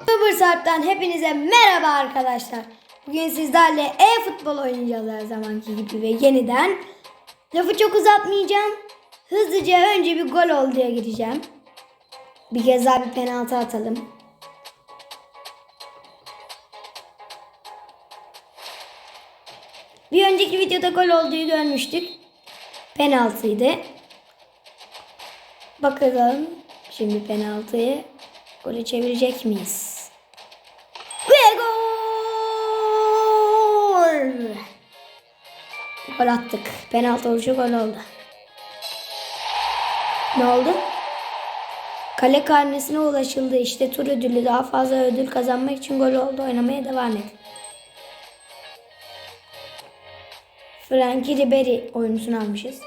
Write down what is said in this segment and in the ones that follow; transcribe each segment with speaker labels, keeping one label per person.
Speaker 1: Sıfır Sarp'tan hepinize merhaba arkadaşlar. Bugün sizlerle e-futbol oynayacağız her zamanki gibi ve yeniden. Lafı çok uzatmayacağım. Hızlıca önce bir gol olduya gireceğim. Bir kez daha bir penaltı atalım. Bir önceki videoda gol olduğu görmüştük. Penaltıydı. Bakalım şimdi penaltıyı gole çevirecek miyiz? Gol attık. Penaltı oluşu gol oldu. Ne oldu? Kale karnesine ulaşıldı. İşte tur ödülü daha fazla ödül kazanmak için gol oldu. Oynamaya devam et. Frankie Ribery oyuncusunu almışız.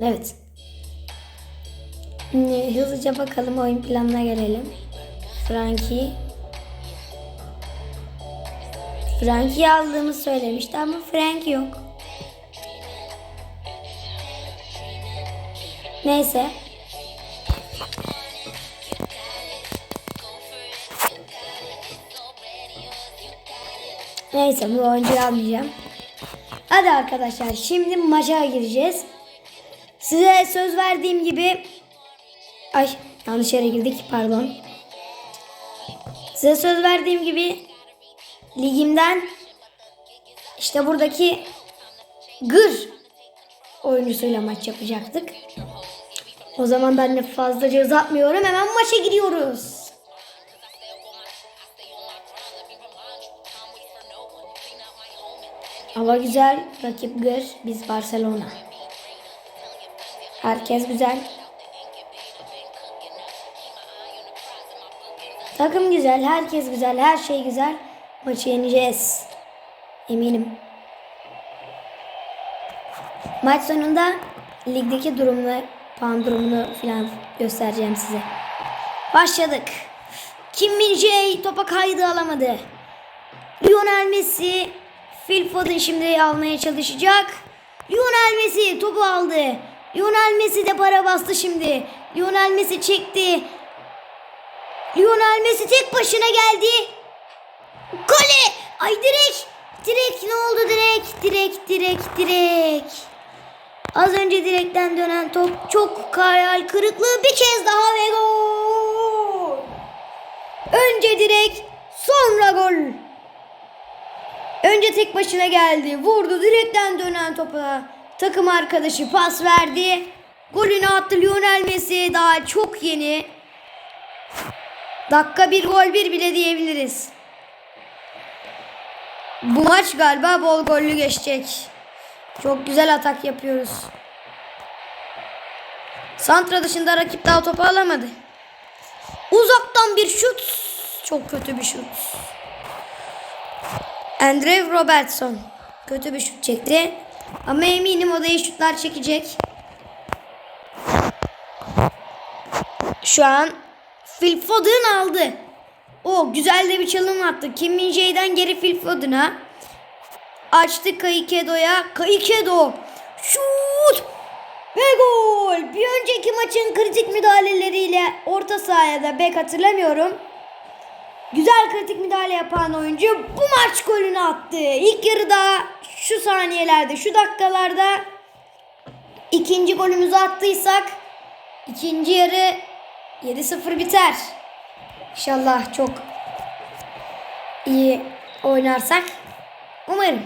Speaker 1: Evet. Şimdi hızlıca bakalım oyun planına gelelim. Frankie. Frankie'yi aldığımı söylemişti ama Frankie yok. Neyse. Neyse bu oyuncuyu almayacağım. Hadi arkadaşlar şimdi maça gireceğiz. Size söz verdiğim gibi Ay yanlış yere girdik pardon. Size söz verdiğim gibi ligimden işte buradaki gır oyuncusuyla maç yapacaktık. O zaman ben de fazlaca uzatmıyorum. Hemen maça giriyoruz. Hava güzel. Rakip gır. Biz Barcelona. Herkes güzel. Takım güzel, herkes güzel, her şey güzel. Maçı yeneceğiz. Eminim. Maç sonunda ligdeki durumunu, puan durumunu falan göstereceğim size. Başladık. Kim Min-jae topa kaydı alamadı. Lionel Messi Phil Foden şimdi almaya çalışacak. Lionel Messi topu aldı. Lionel Messi de para bastı şimdi. Lionel Messi çekti. Lionel Messi tek başına geldi. Gole! Ay direk! Direk ne oldu direk? Direk, direk, direk. Az önce direkten dönen top çok hayal kırıklığı bir kez daha ve gol. Önce direk, sonra gol. Önce tek başına geldi. Vurdu direkten dönen topa. Takım arkadaşı pas verdi. Golünü attı Lionel Messi. Daha çok yeni. Dakika bir gol bir bile diyebiliriz. Bu maç galiba bol gollü geçecek. Çok güzel atak yapıyoruz. Santra dışında rakip daha topu alamadı. Uzaktan bir şut. Çok kötü bir şut. Andrew Robertson. Kötü bir şut çekti. Ama eminim o da iyi şutlar çekecek. Şu an Phil Foden aldı. O güzel de bir çalım attı. Kim Min geri Phil Foden'a. Açtı Kaikedo'ya. Kaikedo. Şut! Ve gol. Bir önceki maçın kritik müdahaleleriyle orta sahaya da bek hatırlamıyorum. Güzel kritik müdahale yapan oyuncu bu maç golünü attı. İlk yarıda şu saniyelerde, şu dakikalarda ikinci golümüzü attıysak ikinci yarı 7-0 biter. İnşallah çok iyi oynarsak. Umarım.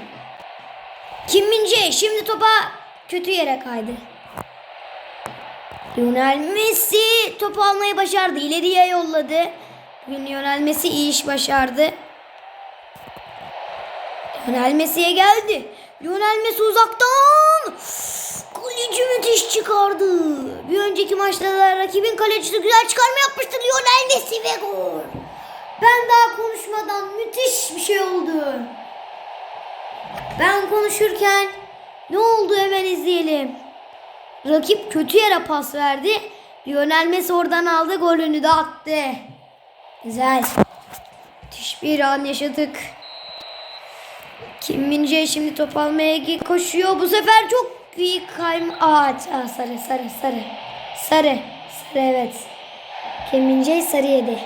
Speaker 1: Kim Min-jae şimdi topa kötü yere kaydı. Lionel Messi topu almayı başardı. İleriye yolladı. Lionel Messi iyi iş başardı. Lionel Messi'ye geldi. Lionel Messi uzaktan. Kaleci müthiş çıkardı. Bir önceki maçta da rakibin kalecisi güzel çıkarma yapmıştı. Lionel Messi ve gol. Ben daha konuşmadan müthiş bir şey oldu. Ben konuşurken ne oldu hemen izleyelim. Rakip kötü yere pas verdi. Lionel Messi oradan aldı golünü de attı. Güzel. Müthiş bir an yaşadık. Kim Min-jae şimdi top almaya koşuyor. Bu sefer çok quick kayma. Aa, aa, sarı sarı sarı. Sarı. Sarı evet. Kemince sarı yedi.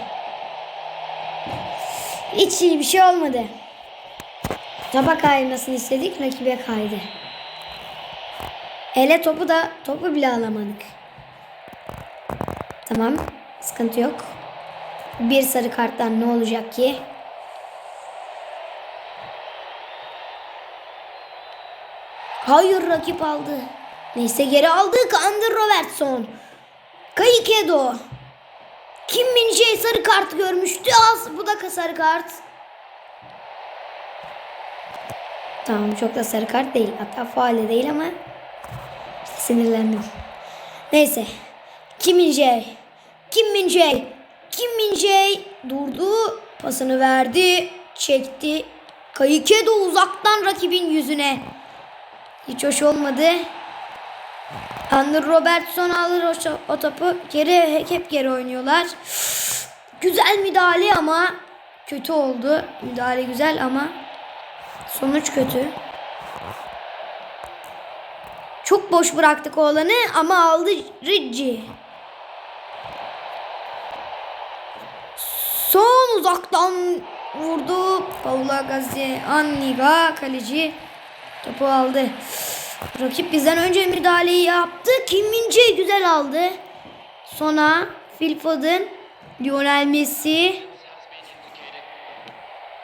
Speaker 1: Hiç iyi bir şey olmadı. Topa kaymasını istedik rakibe kaydı. Ele topu da topu bile alamadık. Tamam. Sıkıntı yok. Bir sarı karttan ne olacak ki? Hayır rakip aldı. Neyse geri aldık. Ander Robertson. Kayikedo. Kim Min Jae sarı kart görmüştü. Az bu da sarı kart. Tamam çok da sarı kart değil. Hatta faal de değil ama işte sinirlendim. Neyse. Kim Min Jae. Kim Min Jae. Kim Min durdu. Pasını verdi. Çekti. Kayikedo uzaktan rakibin yüzüne. Hiç hoş olmadı. Ander Robertson alır o, o topu. Geri hep geri oynuyorlar. Güzel müdahale ama kötü oldu. Müdahale güzel ama sonuç kötü. Çok boş bıraktık oğlanı ama aldı Ricci. Son uzaktan vurdu. Paula Gazi Anniga kaleci topu aldı. Rakip bizden önce müdahaleyi yaptı. Kim Min-jae güzel aldı. Sonra Phil Foden, Lionel Messi.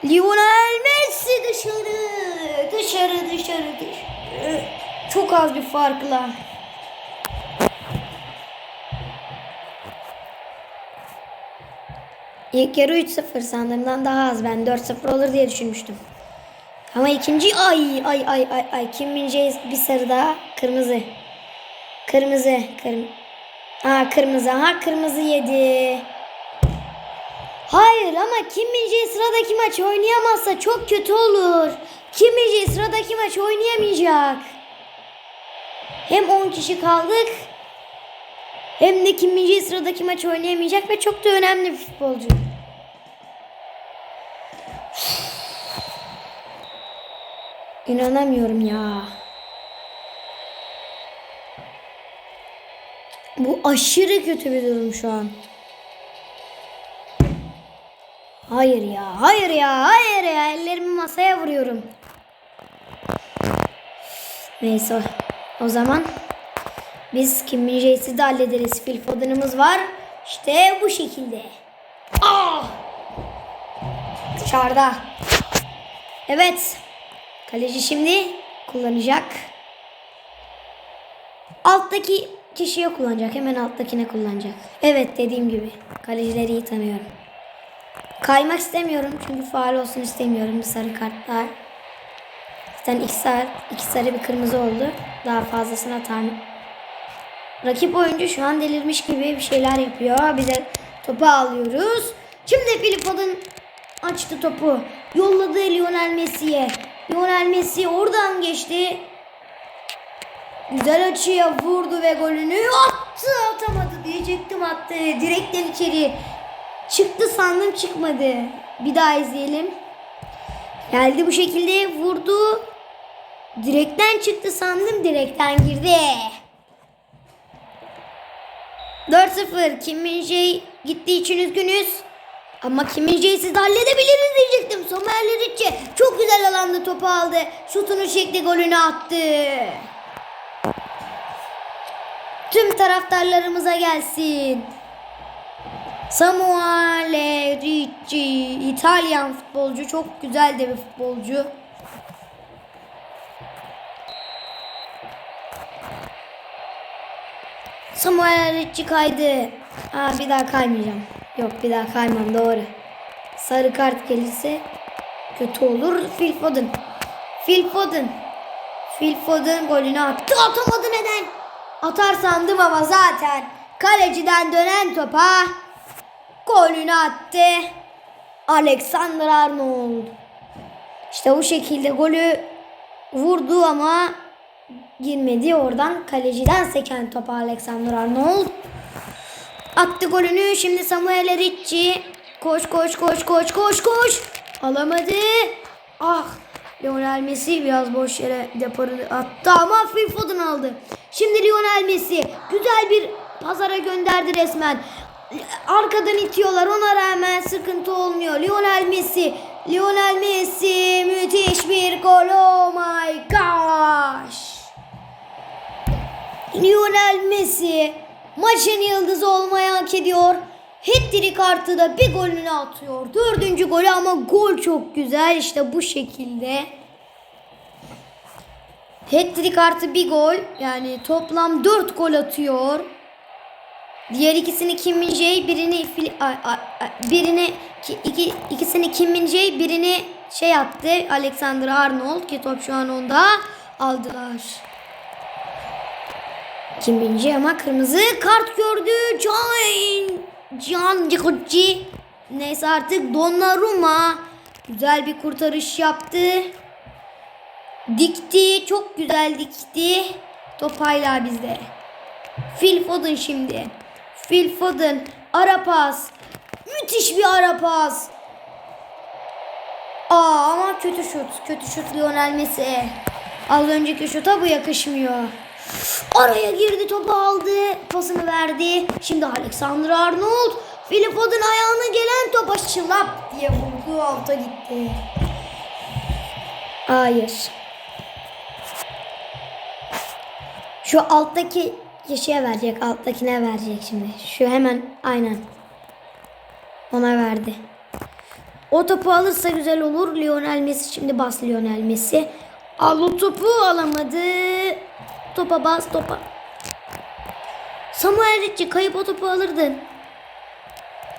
Speaker 1: Lionel Messi dışarı. Dışarı dışarı dışarı. Çok az bir farkla. İlk yarı 3-0 sandığımdan daha az. Ben 4-0 olur diye düşünmüştüm. Ama ikinci ay ay ay ay ay Kim Min Jae bir sarı daha kırmızı. Kırmızı kırm Aa kırmızı ha kırmızı yedi. Hayır ama Kim Min Jae sıradaki maç oynayamazsa çok kötü olur. Kim Min Jae sıradaki maç oynayamayacak. Hem 10 kişi kaldık. Hem de Kim Min Jae sıradaki maç oynayamayacak ve çok da önemli bir futbolcu. İnanamıyorum ya. Bu aşırı kötü bir durum şu an. Hayır ya, hayır ya, hayır ya. Ellerimi masaya vuruyorum. Neyse. O zaman biz Kim Min de hallederiz. Phil Foden'ımız var. İşte bu şekilde. Ah! Dışarıda. Evet. Kaleci şimdi kullanacak. Alttaki kişiye kullanacak. Hemen alttakine kullanacak. Evet dediğim gibi. Kalecileri iyi tanıyorum. Kaymak istemiyorum. Çünkü faal olsun istemiyorum. Sarı kartlar. Zaten iki sarı, iki sarı bir kırmızı oldu. Daha fazlasını atar mı? Rakip oyuncu şu an delirmiş gibi bir şeyler yapıyor. Biz de topu alıyoruz. Şimdi Philip Foden açtı topu. Yolladı Lionel Messi'ye. Lionel Messi oradan geçti. Güzel açıya vurdu ve golünü attı. Atamadı diyecektim attı. Direkten içeri. Çıktı sandım çıkmadı. Bir daha izleyelim. Geldi bu şekilde vurdu. Direkten çıktı sandım direkten girdi. 4-0 Kim Min Jae gittiği için üzgünüz. Ama Kim Min Jae'yi siz de halledebiliriz diyecektim. Somer Lericce çok güzel alanda topu aldı. Şutunu çekti golünü attı. Tüm taraftarlarımıza gelsin. Samuele Ricci İtalyan futbolcu çok güzel de bir futbolcu. Samuel Ricci kaydı. Aa, bir daha kaymayacağım. Yok bir daha kaymam doğru. Sarı kart gelirse kötü olur. Phil Foden. Phil Foden. Phil Foden golünü attı. Atamadı neden? Atar sandım ama zaten kaleciden dönen topa golünü attı. Alexander Arnold. İşte bu şekilde golü vurdu ama girmedi. Oradan kaleciden seken topa Alexander Arnold. Attı golünü. Şimdi Samuel Ricci. Koş koş koş koş koş koş. Alamadı. Ah. Lionel Messi biraz boş yere deparı attı ama Phil Foden aldı. Şimdi Lionel Messi güzel bir pazara gönderdi resmen. Arkadan itiyorlar ona rağmen sıkıntı olmuyor. Lionel Messi, Lionel Messi müthiş bir gol. Oh my gosh. Lionel Messi maçın yıldızı olmayı hak ediyor. Hat-trick kartı da bir golünü atıyor. Dördüncü golü ama gol çok güzel. İşte bu şekilde. Hat-trick artı bir gol. Yani toplam dört gol atıyor. Diğer ikisini Kim Min Jae, birini birini ki- iki, ikisini Kim Min Jae, birini şey attı. Alexander Arnold ki top şu an onda aldılar. Kim Jae ama kırmızı kart gördü. Can Can Cikoci. Neyse artık Donnarumma güzel bir kurtarış yaptı. Dikti. Çok güzel dikti. Top hala bizde. Phil Foden şimdi. Phil Foden. Ara pas. Müthiş bir ara pas. Aa ama kötü şut. Kötü şut Lionel Messi. Az önceki şuta bu yakışmıyor. Araya girdi topu aldı. Pasını verdi. Şimdi Alexander Arnold. Phil Foden ayağına gelen topa şılap diye vurdu. Alta gitti. Hayır. Şu alttaki kişiye verecek. Alttakine verecek şimdi. Şu hemen aynen. Ona verdi. O topu alırsa güzel olur. Lionel Messi şimdi bas Lionel Messi. Al o topu alamadı. Topa bas topa. Samuel Ritchie kayıp o topu alırdın.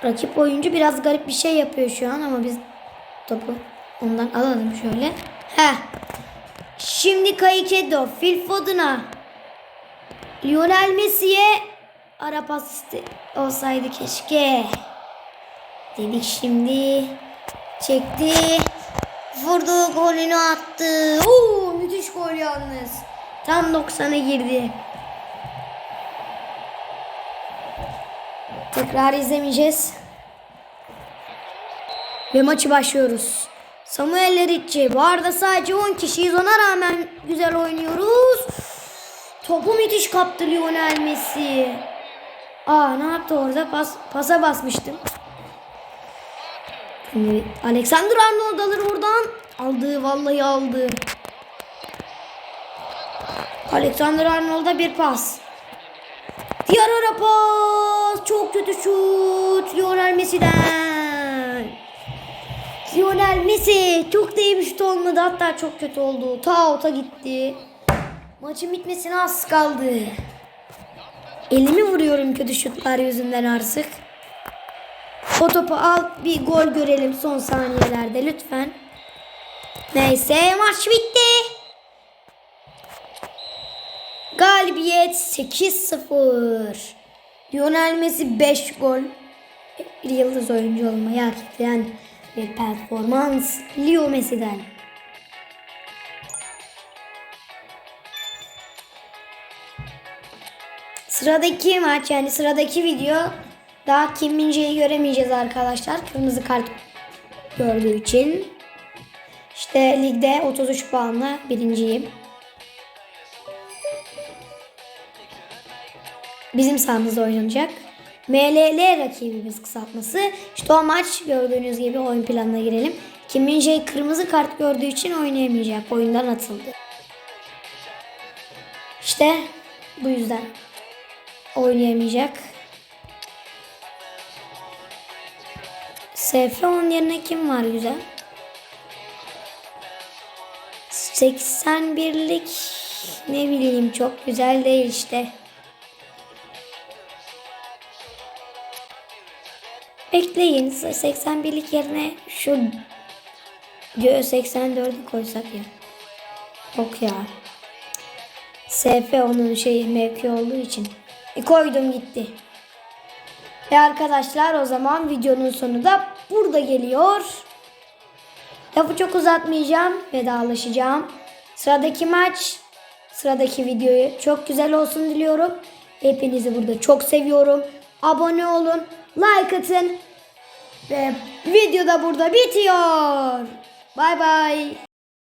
Speaker 1: Rakip oyuncu biraz garip bir şey yapıyor şu an ama biz topu ondan alalım şöyle. Heh. Şimdi Kayikedo, Phil Foden'a, Lionel Messi'ye ara pas olsaydı keşke. Dedik şimdi. Çekti. Vurdu golünü attı. Oo, müthiş gol yalnız. Tam 90'a girdi. Tekrar izlemeyeceğiz. Ve maçı başlıyoruz. Samuel Ritchie. Bu arada sadece 10 kişiyiz. Ona rağmen güzel oynuyoruz. Topu müthiş kaptı Lionel Messi. Aa ne yaptı orada? Pas, pasa basmıştım. Şimdi Alexander Arnold alır buradan. Aldı vallahi aldı. Alexander Arnold'a bir pas. Diğer ara pas. Çok kötü şut. Lionel Messi'den. Lionel Messi çok da iyi bir şut olmadı. Hatta çok kötü oldu. Ta ota gitti. Maçın bitmesine az kaldı. Elimi vuruyorum kötü şutlar yüzünden artık. O topu al bir gol görelim son saniyelerde lütfen. Neyse maç bitti. Galibiyet 8-0. Lionel Messi 5 gol. Bir yıldız oyuncu olmayı hak eden bir performans Leo Messi'den. Sıradaki maç yani sıradaki video daha Kim göremeyeceğiz arkadaşlar. Kırmızı kart gördüğü için. İşte ligde 33 puanla birinciyim. Bizim sahamızda oynanacak. MLL rakibimiz kısaltması. İşte o maç gördüğünüz gibi oyun planına girelim. Kim Jae kırmızı kart gördüğü için oynayamayacak. Oyundan atıldı. İşte bu yüzden oynayamayacak. SF onun yerine kim var güzel? 81'lik ne bileyim çok güzel değil işte. Bekleyin 81'lik yerine şu Gö 84'ü koysak ya. Yok ya. SF onun şeyi mevki olduğu için. E koydum gitti. Ve arkadaşlar o zaman videonun sonu da burada geliyor. Lafı çok uzatmayacağım. Vedalaşacağım. Sıradaki maç, sıradaki videoyu çok güzel olsun diliyorum. Hepinizi burada çok seviyorum. Abone olun, like atın. Ve video da burada bitiyor. Bay bay.